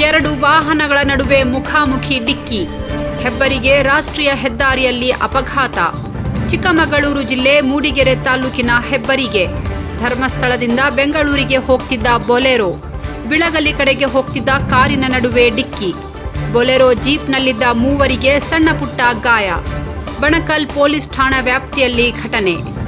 ಎರಡು ವಾಹನಗಳ ನಡುವೆ ಮುಖಾಮುಖಿ ಡಿಕ್ಕಿ. ಹೆಬ್ಬರಿಗೆ ರಾಷ್ಟ್ರೀಯ ಹೆದ್ದಾರಿಯಲ್ಲಿ ಅಪಘಾತ. ಚಿಕ್ಕಮಗಳೂರು ಜಿಲ್ಲೆ ಮೂಡಿಗೆರೆ ತಾಲೂಕಿನ ಹೆಬ್ಬರಿಗೆ. ಧರ್ಮಸ್ಥಳದಿಂದ ಬೆಂಗಳೂರಿಗೆ ಹೋಗ್ತಿದ್ದ ಬೊಲೆರೋ. ಬಿಳಗಲಿ ಕಡೆಗೆ ಹೋಗ್ತಿದ್ದ ಕಾರಿನ ನಡುವೆ ಡಿಕ್ಕಿ. ಬೊಲೆರೋ ಜೀಪ್ನಲ್ಲಿದ್ದ ಮೂವರಿಗೆ ಸಣ್ಣ ಪುಟ್ಟ ಗಾಯ. ಬಣಕಲ್ ಪೊಲೀಸ್ ಠಾಣಾ ವ್ಯಾಪ್ತಿಯಲ್ಲಿ ಘಟನೆ.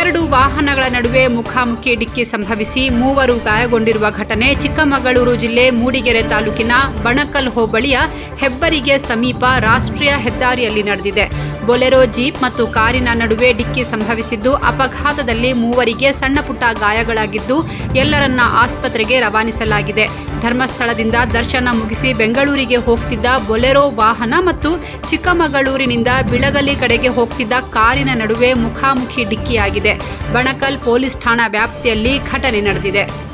ಎರಡು ವಾಹನಗಳ ನಡುವೆ ಮುಖಾಮುಖಿ ಡಿಕ್ಕಿ ಸಂಭವಿಸಿ ಮೂವರು ಗಾಯಗೊಂಡಿರುವ ಘಟನೆ ಚಿಕ್ಕಮಗಳೂರು ಜಿಲ್ಲೆ ಮೂಡಿಗೆರೆ ತಾಲೂಕಿನ ಬಣಕಲ್ ಹೋಬಳಿಯ ಹೆಬ್ಬರಿಗೆ ಸಮೀಪ ರಾಷ್ಟ್ರೀಯ ಹೆದ್ದಾರಿಯಲ್ಲಿ ನಡೆದಿದೆ. ಬೊಲೆರೋ ಜೀಪ್ ಮತ್ತು ಕಾರಿನ ನಡುವೆ ಡಿಕ್ಕಿ ಸಂಭವಿಸಿದ್ದು, ಅಪಘಾತದಲ್ಲಿ ಮೂವರಿಗೆ ಸಣ್ಣಪುಟ್ಟ ಗಾಯಗಳಾಗಿದ್ದು, ಎಲ್ಲರನ್ನ ಆಸ್ಪತ್ರೆಗೆ ರವಾನಿಸಲಾಗಿದೆ. ಧರ್ಮಸ್ಥಳದಿಂದ ದರ್ಶನ ಮುಗಿಸಿ ಬೆಂಗಳೂರಿಗೆ ಹೋಗ್ತಿದ್ದ ಬೊಲೆರೋ ವಾಹನ ಮತ್ತು ಚಿಕ್ಕಮಗಳೂರಿನಿಂದ ಬಿಳಗಲಿ ಕಡೆಗೆ ಹೋಗ್ತಿದ್ದ ಕಾರಿನ ನಡುವೆ ಮುಖಾಮುಖಿ ಡಿಕ್ಕಿಯಾಗಿದೆ. ಬಣಕಲ್ ಪೊಲೀಸ್ ಠಾಣಾ ವ್ಯಾಪ್ತಿಯಲ್ಲಿ ಘಟನೆ ನಡೆದಿದೆ.